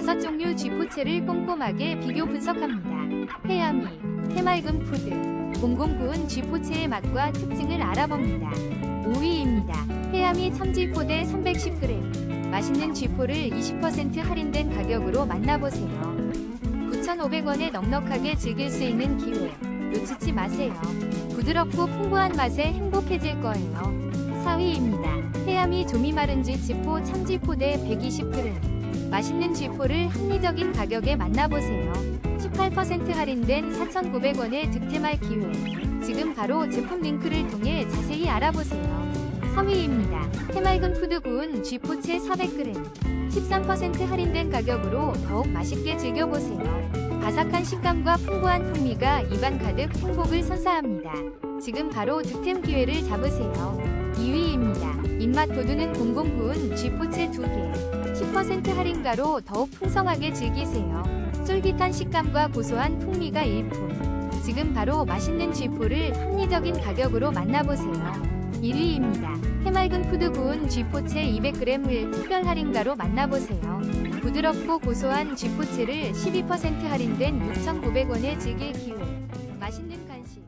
다섯 종류 쥐포체를 꼼꼼하게 비교 분석합니다. 해야미, 해맑은 푸드, 공공 구운 쥐포체의 맛과 특징을 알아봅니다. 5위입니다. 해야미 참쥐포대 310g. 맛있는 쥐포를 20% 할인된 가격으로 만나보세요. 9,500원에 넉넉하게 즐길 수 있는 기회. 놓치지 마세요. 부드럽고 풍부한 맛에 행복해질 거예요. 4위입니다. 해야미 조미마른쥐 쥐포 참쥐포대 120g. 맛있는 쥐포를 합리적인 가격에 만나보세요. 18% 할인된 4,900원의 득템할 기회. 지금 바로 제품 링크를 통해 자세히 알아보세요. 3위입니다. 해맑은 푸드 구운 쥐포채 400g. 13% 할인된 가격으로 더욱 맛있게 즐겨보세요. 바삭한 식감과 풍부한 풍미가 입안 가득 행복을 선사합니다. 지금 바로 득템 기회를 잡으세요. 2위입니다. 입맛 돋우는 공공 구운 쥐 포채 2개. 10% 할인가로 더욱 풍성하게 즐기세요. 쫄깃한 식감과 고소한 풍미가 일품. 지금 바로 맛있는 쥐포를 합리적인 가격으로 만나보세요. 1위입니다. 해맑은 푸드 구운 쥐포채 200g을 특별 할인가로 만나보세요. 부드럽고 고소한 쥐포채를 12% 할인된 6,900원에 즐길 기회. 맛있는 간식.